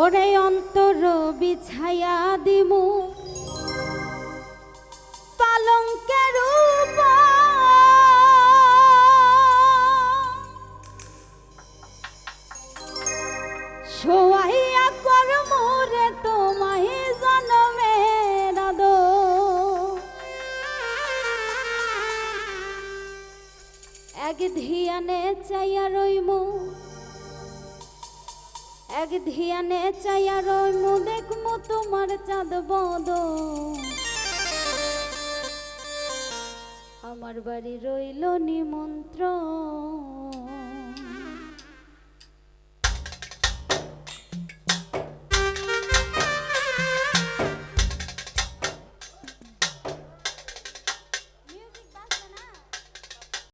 ওরে অন্তর বিছায়া দিমু পালঙ্কের উপর। শোয়াইয়া কর মোরে তোমায় জনমের আদর। এক ধিয়ানে চাইয়া রইমু এক ধিয়ানে চাইয়া রইমু দেখমু তোমার চাঁদ বদ আমার বাড়ি রইল নিমন্ত্রণ।